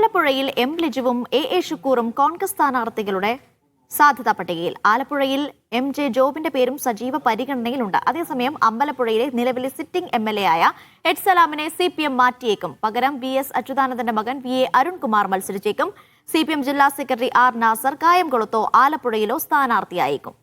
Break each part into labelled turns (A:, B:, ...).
A: അമ്പലപ്പുഴയിൽ M ലിജുവും A A ഷുക്കൂറും കോൺഗ്രസ് സ്ഥാനാർത്ഥികളുടെ സാധ്യതാ പട്ടികയിൽ. ആലപ്പുഴയിൽ എം ജെ ജോബിന്റെ പേരും സജീവ പരിഗണനയിലുണ്ട്. അതേസമയം അമ്പലപ്പുഴയിലെ നിലവിലെ സിറ്റിംഗ് എം എൽ എ ആയ എഡ് സലാമിനെ സി പി എം മാറ്റിയേക്കും. പകരം വി എസ് അച്യുതാനന്ദന്റെ മകൻ വി എ അരുൺകുമാർ മത്സരിച്ചേക്കും. സി പി എം ജില്ലാ സെക്രട്ടറി ആർ നാസർ കായംകുളത്തോ ആലപ്പുഴയിലോ സ്ഥാനാർത്ഥിയായേക്കും.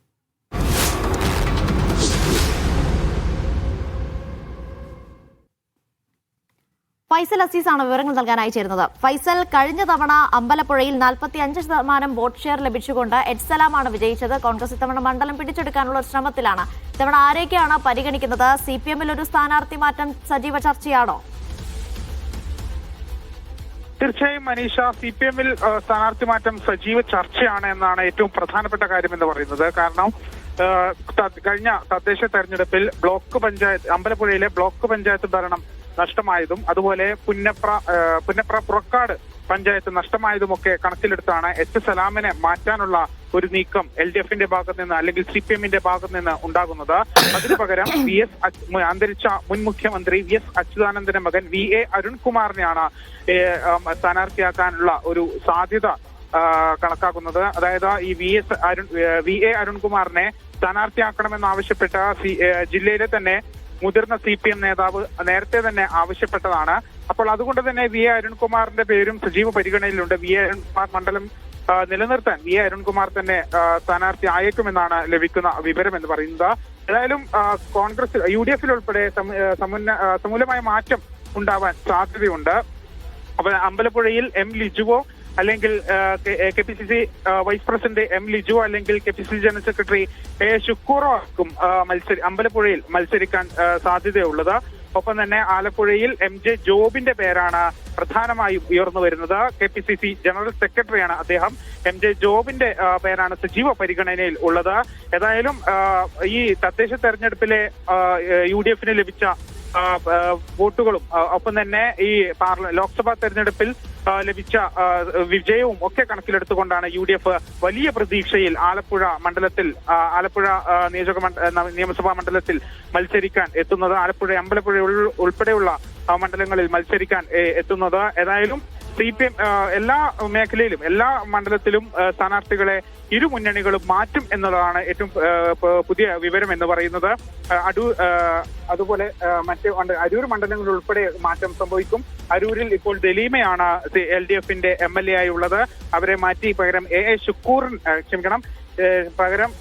A: ഫൈസൽ അസീസ് ആണ് വിവരങ്ങൾ നൽകാനായി ചേരുന്നത്. ഫൈസൽ കഴിഞ്ഞ തവണ അമ്പലപ്പുഴയിൽ നാൽപ്പത്തി അഞ്ച് ശതമാനം വോട്ട് ഷെയർ ലഭിച്ചുകൊണ്ട് എഡ്സലാമാണ് വിജയിച്ചത്. കോൺഗ്രസ് ഇത്തവണ മണ്ഡലം പിടിച്ചെടുക്കാനുള്ള ശ്രമത്തിലാണ്. ഇത്തവണ ആരെയൊക്കെയാണ് പരിഗണിക്കുന്നത്? സി പി എമ്മിൽ ഒരു സ്ഥാനാർത്ഥി മാറ്റം സജീവ ചർച്ചയാണോ?
B: തീർച്ചയായും മനീഷ സി പി എമ്മിൽ സ്ഥാനാർത്ഥി മാറ്റം സജീവ ചർച്ചയാണ് എന്നാണ് ഏറ്റവും പ്രധാനപ്പെട്ട കാര്യം എന്ന് പറയുന്നത്. കാരണം കഴിഞ്ഞ തദ്ദേശ തെരഞ്ഞെടുപ്പിൽ ബ്ലോക്ക് പഞ്ചായത്ത് അമ്പലപ്പുഴയിലെ ബ്ലോക്ക് പഞ്ചായത്ത് ഭരണം നഷ്ടമായതും അതുപോലെ പുന്നപ്ര പുന്നപ്ര പുറക്കാട് പഞ്ചായത്ത് നഷ്ടമായതുമൊക്കെ കണക്കിലെടുത്താണ് എച്ച് സലാമിനെ മാറ്റാനുള്ള ഒരു നീക്കം എൽ ഡി എഫിന്റെ ഭാഗത്ത് നിന്ന് അല്ലെങ്കിൽ സി പി എമ്മിന്റെ ഭാഗത്ത് നിന്ന് ഉണ്ടാകുന്നത്. അതിനു പകരം വി എസ് അന്തരിച്ച മുൻ മുഖ്യമന്ത്രി വി എസ് അച്യുതാനന്ദന്റെ മകൻ വി എ അരുൺകുമാറിനെയാണ് സ്ഥാനാർത്ഥിയാക്കാനുള്ള ഒരു സാധ്യത കണക്കാക്കുന്നത്. അതായത് ഈ V S Arun V A അരുൺകുമാറിനെ സ്ഥാനാർത്ഥിയാക്കണമെന്നാവശ്യപ്പെട്ട ജില്ലയിലെ തന്നെ മുതിർന്ന സി പി എം നേതാവ് നേരത്തെ തന്നെ ആവശ്യപ്പെട്ടതാണ്. അപ്പോൾ അതുകൊണ്ട് തന്നെ വി എ അരുൺകുമാറിന്റെ പേരും സജീവ പരിഗണനയിലുണ്ട്. വി എ അരുൺകുമാർ മണ്ഡലം നിലനിർത്താൻ വി എ അരുൺകുമാർ തന്നെ സ്ഥാനാർത്ഥി ആയേക്കുമെന്നാണ് ലഭിക്കുന്ന വിവരം എന്ന് പറയുന്നത്. ഏതായാലും കോൺഗ്രസ് യു ഡി എഫിൽ ഉൾപ്പെടെ സമൂലമായ മാറ്റം ഉണ്ടാവാൻ സാധ്യതയുണ്ട്. അപ്പോൾ അമ്പലപ്പുഴയിൽ എം ലിജുവോ അല്ലെങ്കിൽ K P C C vice president M Liju അല്ലെങ്കിൽ K P C C general secretary A ശുക്കൂറോ ആർക്കും മത്സരി അമ്പലപ്പുഴയിൽ മത്സരിക്കാൻ സാധ്യതയുള്ളത്. ഒപ്പം തന്നെ ആലപ്പുഴയിൽ എം ജെ ജോബിന്റെ പേരാണ് പ്രധാനമായും ഉയർന്നു വരുന്നത്. K P C C general സെക്രട്ടറിയാണ് അദ്ദേഹം. എം ജെ ജോബിന്റെ പേരാണ് സജീവ പരിഗണനയിൽ ഉള്ളത്. ഏതായാലും ഈ തദ്ദേശ തെരഞ്ഞെടുപ്പിലെ യു ഡി എഫിന് ലഭിച്ച വോട്ടുകളും ഒപ്പം തന്നെ ഈ ലോക്സഭാ തെരഞ്ഞെടുപ്പിൽ ലഭിച്ച വിജയവും ഒക്കെ കണക്കിലെടുത്തുകൊണ്ടാണ് യു വലിയ പ്രതീക്ഷയിൽ ആലപ്പുഴ മണ്ഡലത്തിൽ ആലപ്പുഴ നിയോജക നിയമസഭാ മണ്ഡലത്തിൽ മത്സരിക്കാൻ എത്തുന്നത് ആലപ്പുഴ അമ്പലപ്പുഴ ഉൾപ്പെടെയുള്ള മണ്ഡലങ്ങളിൽ മത്സരിക്കാൻ എത്തുന്നത്. ഏതായാലും സി പി എം എല്ലാ മേഖലയിലും എല്ലാ മണ്ഡലത്തിലും സ്ഥാനാർത്ഥികളെ ഇരു മുന്നണികളും മാറ്റും എന്നുള്ളതാണ് ഏറ്റവും പുതിയ വിവരം എന്ന് പറയുന്നത്. അടൂർ അടൂ അതുപോലെ മറ്റ് അരൂർ മണ്ഡലങ്ങളിൽ ഉൾപ്പെടെ മാറ്റം സംഭവിക്കും. അരൂരിൽ ഇപ്പോൾ ദലീമയാണ് എൽ ഡി എഫിന്റെ എം എൽ എ ആയി ഉള്ളത് അവരെ മാറ്റി പകരം എ എ ഷുക്കൂറിൻ ആ, ക്ഷമിക്കണം പകരം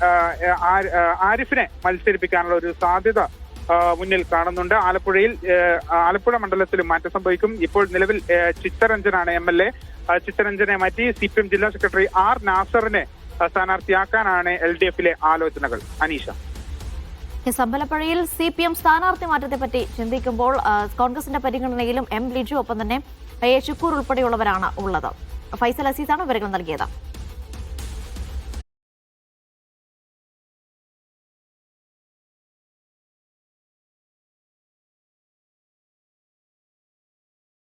B: ആരിഫിനെ മത്സരിപ്പിക്കാനുള്ള ഒരു സാധ്യത മുന്നിൽ കാണുന്നുണ്ട്. ആലപ്പുഴയിൽ ആലപ്പുഴ മണ്ഡലത്തിലും മാറ്റം സംഭവിക്കും. ഇപ്പോൾ നിലവിൽ ചിത്തരഞ്ജനാണ് എം എൽ എ. ചിത്തരഞ്ജനെ മാറ്റി സി പി എം ജില്ലാ സെക്രട്ടറി ആർ നാസറിനെ സ്ഥാനാർത്ഥിയാക്കാനാണ് എൽ ഡി എഫിലെ ആലോചനകൾ. അനീഷ.
A: എസ് അമ്പലപ്പുഴയിൽ സി പി എം സ്ഥാനാർത്ഥി മാറ്റത്തെ പറ്റി ചിന്തിക്കുമ്പോൾ കോൺഗ്രസിന്റെ പരിഗണനയിലും എം ലിജു ഒപ്പം തന്നെ എ ഷുക്കൂർ ഉൾപ്പെടെയുള്ളവരാണ് ഉള്ളത്. ഫൈസൽ അസീസാണ് വിവരങ്ങൾ നൽകിയത്.